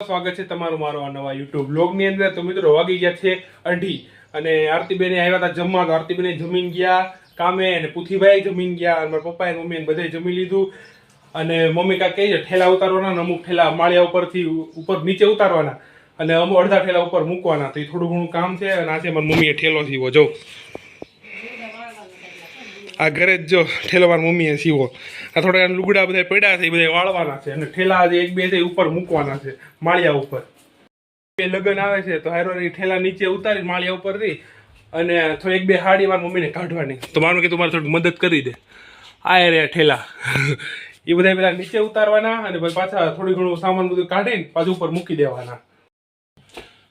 સ્વાગત છે તમારું મારો આ નવા યુટ્યુબ બ્લોગની અંદર. તો મિત્રો, વાગી ગયા છે અઢી અને આરતીબેને આવ્યા હતા જમવા. તો આરતીબેને જમીન ગયા કામે અને પુથીભાઈ જમીન ગયા અને મારા પપ્પાએ મમ્મીએ બધાએ જમી લીધું. અને મમ્મી કાંઈ કહે છે, ઠેલા ઉતારવાના અને અમુક ઠેલા માળિયા ઉપરથી ઉપર નીચે ઉતારવાના અને અમુક અડધા ઠેલા ઉપર મૂકવાના. તો એ થોડું ઘણું કામ છે અને આજે મારી મમ્મીએ ઠેલો સીવો જો આ ઘરે જ જો ઠેલો મારી મમ્મીએ સીવો આ થોડા લુગડા બધા પડ્યા છે, એ બધા વાળવાના છે. અને ઠેલા એક બે છે ઉપર મૂકવાના છે, માળિયા ઉપર. બે લગ્ન આવે છે, તો હારો ઠેલા નીચે ઉતારી માળિયા ઉપરથી અને થોડી એક બે હાડી મારી મમ્મીને કાઢવાની. તો મારું કે તું મારે થોડી મદદ કરી દે. આ રે ઠેલા. એ બધા પેલા નીચે ઉતારવાના અને પછી પાછા થોડું ઘણું સામાન બધું કાઢીને પાછું ઉપર મૂકી દેવાના.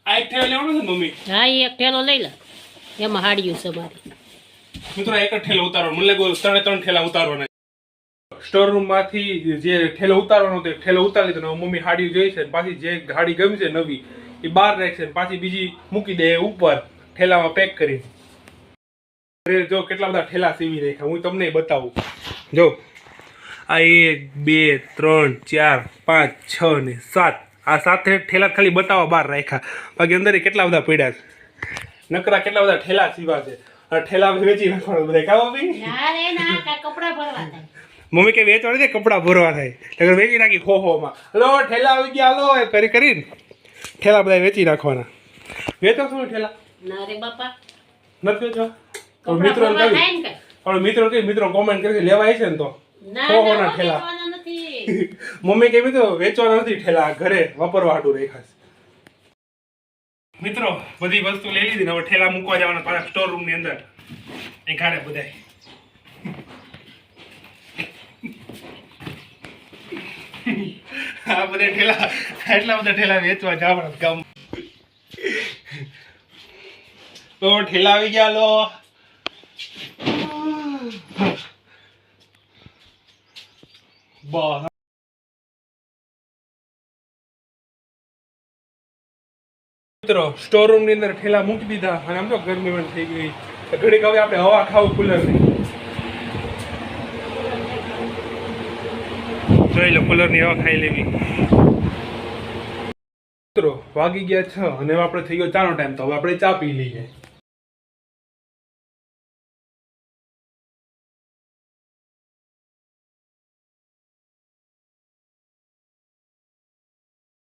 આ એક ઠેલો લેવાનો છે મમ્મી? હા એક ઠેલો લઈ લે. એમાં હાડ્યું છે મારી. મિત્રો, એક જ ઠેલો ઉતારો મને લાગ્યું ત્રણે ત્રણ ઠેલા ઉતારવાના. સ્ટોર રૂમમાંથી જે ઠેલો ઉતારવાનો હતો ઠેલો ઉતારી લીધો મમ્મી હાડી જોઈ છે પાછી જે ગાડી ગમી છે નવી, એ બહાર રાખશે પાછી બીજી મૂકી દે ઉપર ઠેલામાં પેક કરી. જો કેટલા બધા ઠેલા સીવી રાખ્યા, હું તમને બતાવું. જો, આ એક, બે, ત્રણ, ચાર, પાંચ, છ ને સાત. આ સાથે ઠેલા ખાલી બતાવવા બહાર રાખ્યા. બાકી અંદર કેટલા બધા પડ્યા છે? નકરા કેટલા બધા ઠેલા સીવા છે? ઠેલા વેચી નાખવાનું બધા કાવો બી ના રે ના કા કપડા મમ્મી કે વેચવાડી દે કપડાં ભરવા થાય. એટલે વેચી નાખી ખો ખોમાં હલો ઠેલા આવી ગયા હલો એ કરી કરીને. ઠેલા બધા વેચી નાખવાના. વેચો શું ઠેલા? ના રે બાપા. નથી વેચવા? પણ મિત્રો? પણ મિત્રો કોમેન્ટ કરી લેવાય છે ને તો. ખો ખોના ઠેલા. મમ્મી કે તો વેચવાના નથી ઠેલા ઘરે વાપરવા હાટું રાખ્યા છે. મિત્રો, બધી વસ્તુ લઈ લીધી હવે ઠેલા મૂકવા જવાના પાછા સ્ટોર રૂમની અંદર. એ ઘરે બધા આ બધા ઠેલા એટલા બધા ઠેલા વેચવા જવાના ગામ તો ઠેલા આવી ગયા લો. બસ. મિત્રો સ્ટોરની અંદર ઠેલા મૂકી દીધા અને આમ તો ગરમી પણ થઈ ગઈ. ઘડીક હવે આપણે હવા ખાવું કુલરની. જોઈ લો કુલરની હવા ખાઈ લેવી. મિત્રો, વાગી ગયા છ અને આપણે થઈ ગયો ચાનો ટાઈમ તો હવે આપણે ચા પી લઈએ.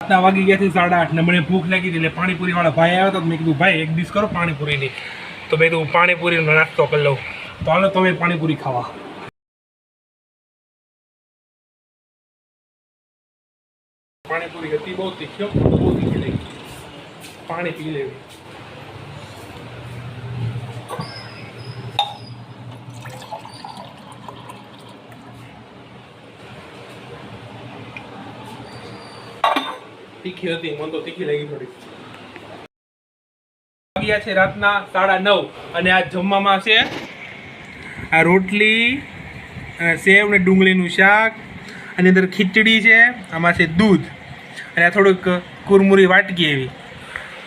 રાતના વાગી ગયા છે સાડા આઠ ને મને ભૂખ લાગી હતી એટલે પાણીપુરીવાળા ભાઈ આવ્યા તો મેં કીધું, ભાઈ, એક ડીશ કરો પાણીપુરીની. તો મેં કીધું પાણીપુરીનો નાસ્તો કરી લઉં. તો હાલો, તમે પાણીપુરી ખાવા. પાણીપુરી હતી બહુ તીખી બહુ તીખી પાણી પી લેવી. તીખી હતી, મને તો તીખી લાગી થોડી. વાગ્યા છે રાતના સાડા નવ અને આ જમવામાં છે આ રોટલી સેવ ને ડુંગળીનું શાક અને અંદર ખીચડી છે, આમાં છે દૂધ, અને આ થોડુંક કુરમુરી વાટકી એવી.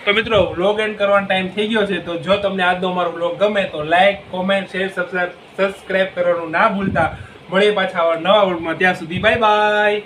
તો મિત્રો વ્લોગ એન્ડ કરવાનો ટાઈમ થઈ ગયો છે, તો જો તમને આજનો અમારો વ્લોગ ગમે તો like comment share subscribe subscribe કરવાનું ના ભૂલતા. મળીએ પાછા નવા વ્લોગમાં ત્યાં સુધી બાય બાય